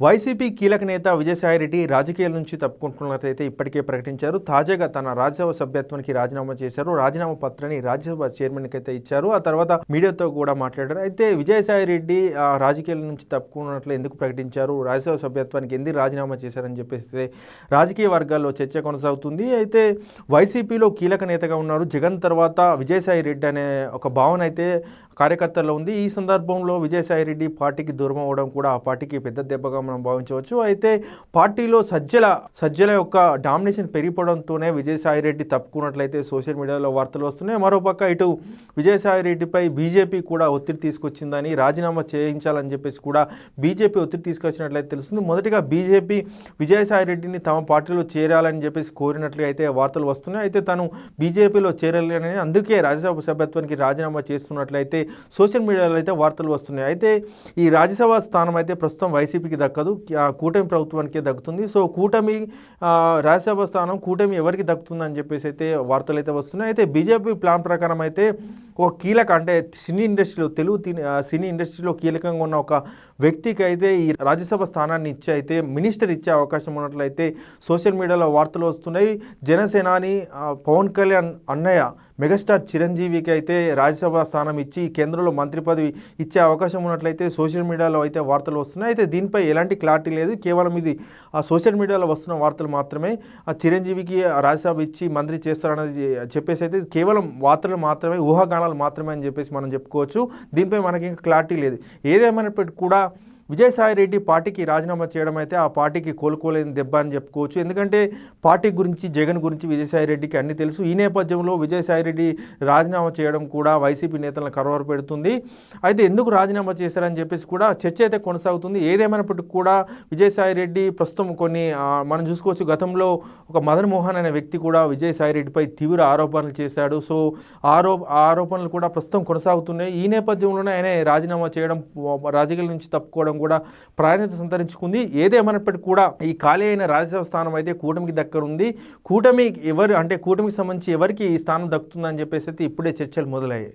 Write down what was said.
YCP కీలక నేత విజయసాయిరెడ్డి రాజకీయాల నుంచి తప్పుకుంటున్నట్లయితే ఇప్పటికే ప్రకటించారు. తాజాగా తన రాజ్యసభ సభ్యత్వానికి రాజీనామా చేశారు. రాజీనామా పత్రాన్ని రాజ్యసభ చైర్మన్కి అయితే ఇచ్చారు. ఆ తర్వాత మీడియాతో కూడా మాట్లాడారు. అయితే విజయసాయిరెడ్డి ఆ, రాజకీయాల నుంచి తప్పుకున్నట్లు ఎందుకు ప్రకటించారు? రాజ్యసభ సభ్యత్వానికి ఎందుకు రాజీనామా చేశారని చెప్పేసి రాజకీయ వర్గాల్లో చర్చ కొనసాగుతుంది. అయితే వైసీపీలో కీలక నేతగా ఉన్నారు జగన్. తర్వాత విజయసాయి రెడ్డి అనే ఒక భావన అయితే కార్యకర్తల్లో ఉంది. ఈ సందర్భంలో విజయసాయి రెడ్డి పార్టీకి దూరం అవ్వడం కూడా ఆ పార్టీకి పెద్ద దెబ్బగా మనం భావించవచ్చు. అయితే పార్టీలో సజ్జల సజ్జల యొక్క డామినేషన్ పెరిగిపోవడంతోనే విజయసాయి రెడ్డి తప్పుకున్నట్లయితే సోషల్ మీడియాలో వార్తలు వస్తున్నాయి. మరోపక్క ఇటు విజయసాయి రెడ్డిపై బీజేపీ కూడా ఒత్తిడి తీసుకొచ్చిందని రాజీనామా చేయించాలని చెప్పేసి కూడా బీజేపీ ఒత్తిడి తీసుకొచ్చినట్లయితే తెలుస్తుంది. మొదటిగా బీజేపీ విజయసాయి రెడ్డిని తమ పార్టీలో చేరాలని చెప్పేసి కోరినట్లు అయితే వార్తలు వస్తున్నాయి. అయితే తను బీజేపీలో చేరలేనని అందుకే రాజ్యసభ సభ్యత్వానికి రాజీనామా చేస్తున్నట్లయితే సోషల్ మీడియాలో అయితే వార్తలు వస్తున్నాయి. అయితే ఈ రాజ్యసభ స్థానం అయితే ప్రస్తుతం వైసీపీకి దక్కదు కూటమి ప్రభుత్వానికే దక్కుతుంది. సో కూటమి రాజ్యసభ స్థానం కూటమి ఎవరికి దక్కుతుందని చెప్పేసి అయితే వార్తలు అయితే వస్తున్నాయి. అయితే బీజేపీ ప్లాన్ ప్రకారం అయితే ఒక కీలక అంటే సినీ ఇండస్ట్రీలో తెలుగు తిని- సినీ ఇండస్ట్రీలో కీలకంగా ఉన్న ఒక వ్యక్తికి అయితే ఈ రాజ్యసభ స్థానాన్ని ఇచ్చి అయితే మినిస్టర్ ఇచ్చే అవకాశం ఉన్నట్లయితే సోషల్ మీడియాలో వార్తలు వస్తున్నాయి. జనసేనాని పవన్ కళ్యాణ్ అన్నయ్య మెగాస్టార్ చిరంజీవికి అయితే రాజ్యసభ స్థానం ఇచ్చి కేంద్రంలో మంత్రి పదవి ఇచ్చే అవకాశం ఉన్నట్లయితే సోషల్ మీడియాలో అయితే వార్తలు వస్తున్నాయి. అయితే దీనిపై ఎలాంటి క్లారిటీ లేదు. కేవలం ఇది ఆ సోషల్ మీడియాలో వస్తున్న వార్తలు మాత్రమే. ఆ చిరంజీవికి ఆ రాజ్యసభ ఇచ్చి మంత్రి చేస్తారనేది చెప్పేసి అయితే కేవలం వార్తలు మాత్రమే ఊహాగానాలు మాత్రమే అని చెప్పేసి మనం చెప్పుకోవచ్చు. దీనిపై మనకి ఇంకా క్లారిటీ లేదు. ఏదేమైనప్పటికీ కూడా విజయసాయి రెడ్డి పార్టీకి రాజీనామా చేయడం అయితే ఆ పార్టీకి కోలుకోలేని దెబ్బ అని చెప్పుకోవచ్చు. ఎందుకంటే పార్టీ గురించి జగన్ గురించి విజయసాయి రెడ్డికి అన్ని తెలుసు. ఈ నేపథ్యంలో విజయసాయి రెడ్డి రాజీనామా చేయడం కూడా వైసీపీ నేతలను కరవర పెడుతుంది. అయితే ఎందుకు రాజీనామా చేశారని చెప్పేసి కూడా చర్చ అయితే కొనసాగుతుంది. ఏదేమైనప్పటికీ కూడా విజయసాయి రెడ్డి ప్రస్తుతం కొన్ని మనం చూసుకోవచ్చు గతంలో ఒక మదన్ మోహన్ అనే వ్యక్తి కూడా విజయసాయి రెడ్డిపై తీవ్ర ఆరోపణలు చేశాడు. సో ఆరో ఆ ఆరోపణలు కూడా ప్రస్తుతం కొనసాగుతున్నాయి. ఈ నేపథ్యంలోనే ఆయన రాజీనామా చేయడం రాజకీయాల నుంచి తప్పుకోవడం కూడా ప్రాధాన్యత సంతరించుకుంది. ఏదేమైనప్పటికీ కూడా ఈ ఖాళీ అయిన రాజ్యసభ స్థానం అయితే కూటమికి దక్కనుంది. కూటమి ఎవరు అంటే కూటమికి సంబంధించి ఎవరికి ఈ స్థానం దక్కుతుందని చెప్పేసి అయితే ఇప్పుడే చర్చలు మొదలయ్యాయి.